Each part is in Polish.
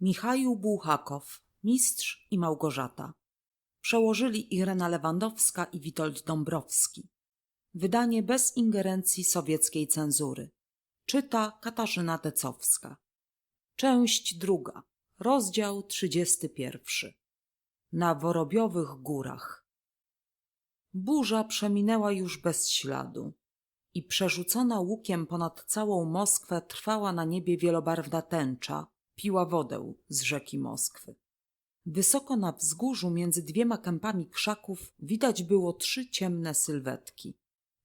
Michał Bułhakow, mistrz i Małgorzata. Przełożyli Irena Lewandowska i Witold Dąbrowski. Wydanie bez ingerencji sowieckiej cenzury. Czyta Katarzyna Decowska. Część druga. Rozdział trzydziesty pierwszy. Na Worobiowych Górach. Burza przeminęła już bez śladu i przerzucona łukiem ponad całą Moskwę trwała na niebie wielobarwna tęcza, piła wodę z rzeki Moskwy. Wysoko na wzgórzu między dwiema kępami krzaków widać było trzy ciemne sylwetki.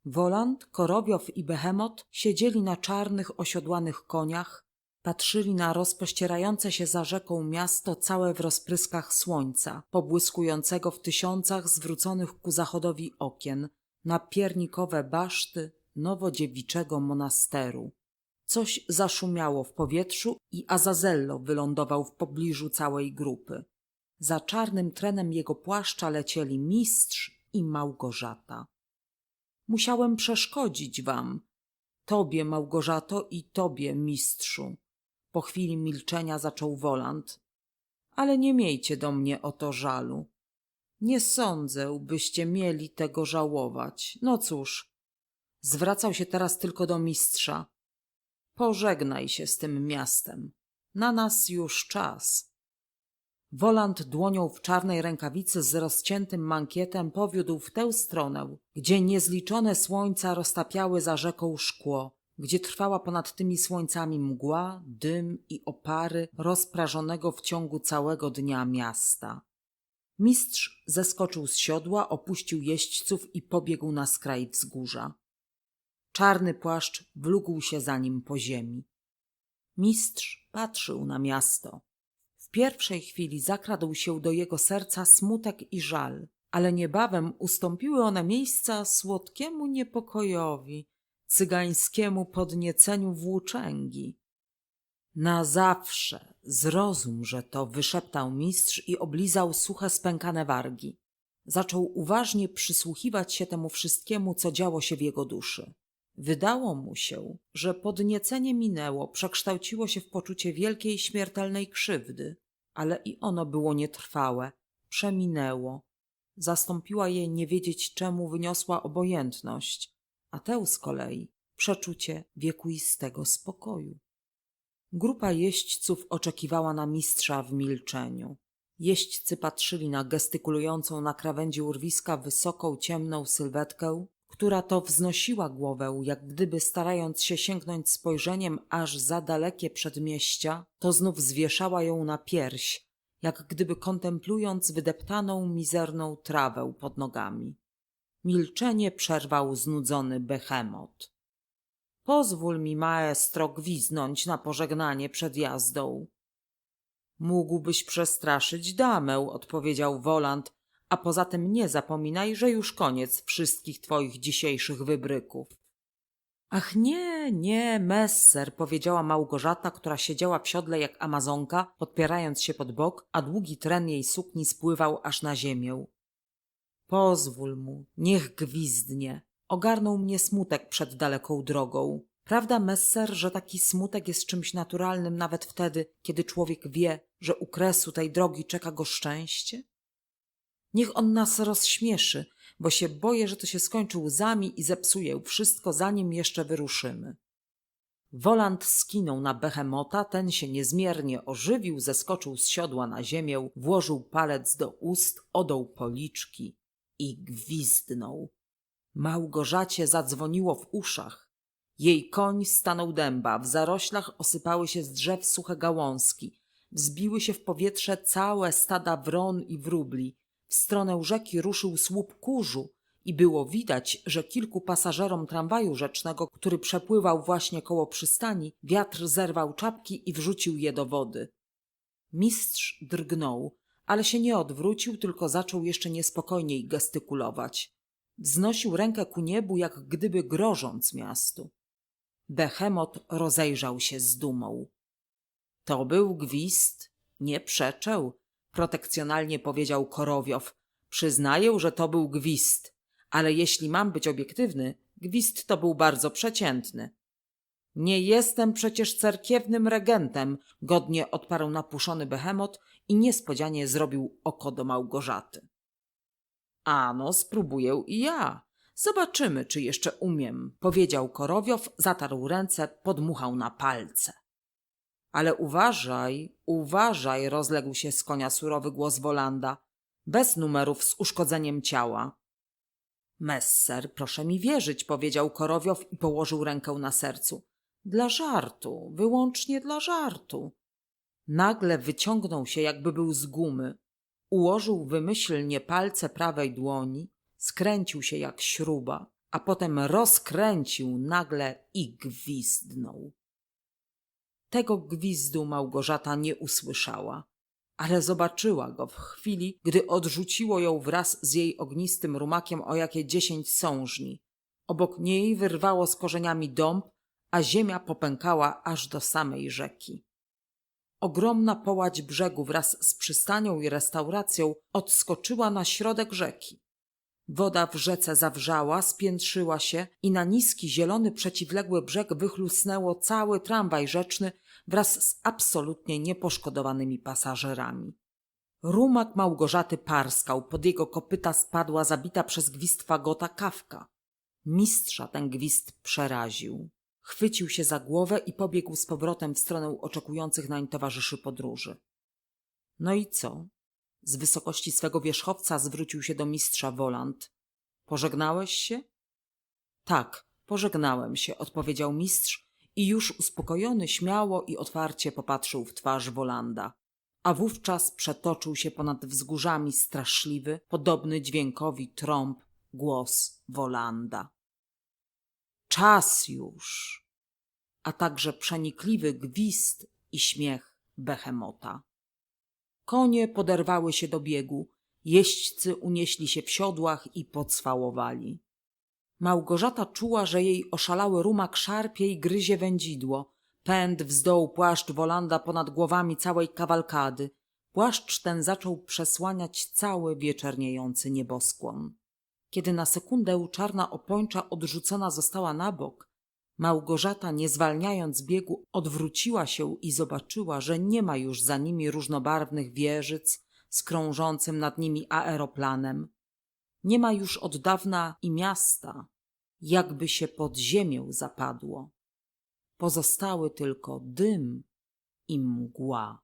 Woland, Korowiow i Behemot siedzieli na czarnych, osiodłanych koniach, patrzyli na rozpościerające się za rzeką miasto całe w rozpryskach słońca, pobłyskującego w tysiącach zwróconych ku zachodowi okien, na piernikowe baszty nowodziewiczego monasteru. Coś zaszumiało w powietrzu i Azazello wylądował w pobliżu całej grupy. Za czarnym trenem jego płaszcza lecieli mistrz i Małgorzata. Musiałem przeszkodzić wam, tobie, Małgorzato, i tobie, mistrzu. Po chwili milczenia zaczął Woland. Ale nie miejcie do mnie o to żalu. Nie sądzę, byście mieli tego żałować. No cóż, zwracał się teraz tylko do mistrza. Pożegnaj się z tym miastem. Na nas już czas. Woland dłonią w czarnej rękawicy z rozciętym mankietem powiódł w tę stronę, gdzie niezliczone słońca roztapiały za rzeką szkło, gdzie trwała ponad tymi słońcami mgła, dym i opary rozprażonego w ciągu całego dnia miasta. Mistrz zeskoczył z siodła, opuścił jeźdźców i pobiegł na skraj wzgórza. Czarny płaszcz wlógł się za nim po ziemi. Mistrz patrzył na miasto. W pierwszej chwili zakradł się do jego serca smutek i żal, ale niebawem ustąpiły one miejsca słodkiemu niepokojowi, cygańskiemu podnieceniu włóczęgi. Na zawsze zrozum, że to wyszeptał mistrz i oblizał suche spękane wargi. Zaczął uważnie przysłuchiwać się temu wszystkiemu, co działo się w jego duszy. Wydało mu się, że podniecenie minęło, przekształciło się w poczucie wielkiej śmiertelnej krzywdy, ale i ono było nietrwałe, przeminęło. Zastąpiła je nie wiedzieć czemu wyniosła obojętność, a tę z kolei przeczucie wiekuistego spokoju. Grupa jeźdźców oczekiwała na mistrza w milczeniu. Jeźdźcy patrzyli na gestykulującą na krawędzi urwiska wysoką, ciemną sylwetkę, która to wznosiła głowę, jak gdyby starając się sięgnąć spojrzeniem aż za dalekie przedmieścia, to znów zwieszała ją na pierś, jak gdyby kontemplując wydeptaną, mizerną trawę pod nogami. Milczenie przerwał znudzony behemot. Pozwól mi, maestro, gwiznąć na pożegnanie przed jazdą. Mógłbyś przestraszyć damę, odpowiedział Woland, a poza tym nie zapominaj, że już koniec wszystkich twoich dzisiejszych wybryków. Ach nie, nie, messer, powiedziała Małgorzata, która siedziała w siodle jak amazonka, podpierając się pod bok, a długi tren jej sukni spływał aż na ziemię. Pozwól mu, niech gwizdnie. Ogarnął mnie smutek przed daleką drogą. Prawda, messer, że taki smutek jest czymś naturalnym nawet wtedy, kiedy człowiek wie, że u kresu tej drogi czeka go szczęście? Niech on nas rozśmieszy, bo się boję, że to się skończy łzami i zepsuje wszystko, zanim jeszcze wyruszymy. Woland skinął na behemota, ten się niezmiernie ożywił, zeskoczył z siodła na ziemię, włożył palec do ust, odął policzki i gwizdnął. Małgorzacie zadzwoniło w uszach. Jej koń stanął dęba, w zaroślach osypały się z drzew suche gałązki, wzbiły się w powietrze całe stada wron i wróbli. W stronę rzeki ruszył słup kurzu i było widać, że kilku pasażerom tramwaju rzecznego, który przepływał właśnie koło przystani, wiatr zerwał czapki i wrzucił je do wody. Mistrz drgnął, ale się nie odwrócił, tylko zaczął jeszcze niespokojniej gestykulować. Wznosił rękę ku niebu, jak gdyby grożąc miastu. Behemot rozejrzał się z dumą. To był gwizd, nie przeczę, protekcjonalnie powiedział Korowiow. Przyznaję, że to był gwizd, ale jeśli mam być obiektywny, gwizd to był bardzo przeciętny. Nie jestem przecież cerkiewnym regentem, godnie odparł napuszony behemot i niespodzianie zrobił oko do Małgorzaty. Ano, spróbuję i ja. Zobaczymy, czy jeszcze umiem, powiedział Korowiow, zatarł ręce, podmuchał na palce. Ale uważaj, uważaj, rozległ się z konia surowy głos Wolanda, bez numerów z uszkodzeniem ciała. Messer, proszę mi wierzyć, powiedział Korowiow i położył rękę na sercu. Dla żartu, wyłącznie dla żartu. Nagle wyciągnął się, jakby był z gumy. Ułożył wymyślnie palce prawej dłoni, skręcił się jak śruba, a potem rozkręcił nagle i gwizdnął. Tego gwizdu Małgorzata nie usłyszała, ale zobaczyła go w chwili, gdy odrzuciło ją wraz z jej ognistym rumakiem o jakie dziesięć sążni. Obok niej wyrwało z korzeniami dąb, a ziemia popękała aż do samej rzeki. Ogromna połać brzegu wraz z przystanią i restauracją odskoczyła na środek rzeki. Woda w rzece zawrzała, spiętrzyła się i na niski, zielony, przeciwległy brzeg wychlusnęło cały tramwaj rzeczny wraz z absolutnie nieposzkodowanymi pasażerami. Rumak Małgorzaty parskał, pod jego kopyta spadła zabita przez gwizd fagota kawka. Mistrza ten gwizd przeraził. Chwycił się za głowę i pobiegł z powrotem w stronę oczekujących nań towarzyszy podróży. No i co? Z wysokości swego wierzchowca zwrócił się do mistrza Woland. Pożegnałeś się? Tak, pożegnałem się, odpowiedział mistrz i już uspokojony śmiało i otwarcie popatrzył w twarz Wolanda. A wówczas przetoczył się ponad wzgórzami straszliwy, podobny dźwiękowi trąb, głos Wolanda. Czas już! A także przenikliwy gwizd i śmiech behemota. Konie poderwały się do biegu, jeźdźcy unieśli się w siodłach i pocwałowali. Małgorzata czuła, że jej oszalały rumak szarpie i gryzie wędzidło. Pęd wzdął płaszcz Wolanda ponad głowami całej kawalkady. Płaszcz ten zaczął przesłaniać cały wieczerniejący nieboskłon. Kiedy na sekundę czarna opończa odrzucona została na bok, Małgorzata, nie zwalniając biegu, odwróciła się i zobaczyła, że nie ma już za nimi różnobarwnych wieżyc z krążącym nad nimi aeroplanem. Nie ma już od dawna i miasta, jakby się pod ziemię zapadło. Pozostały tylko dym i mgła.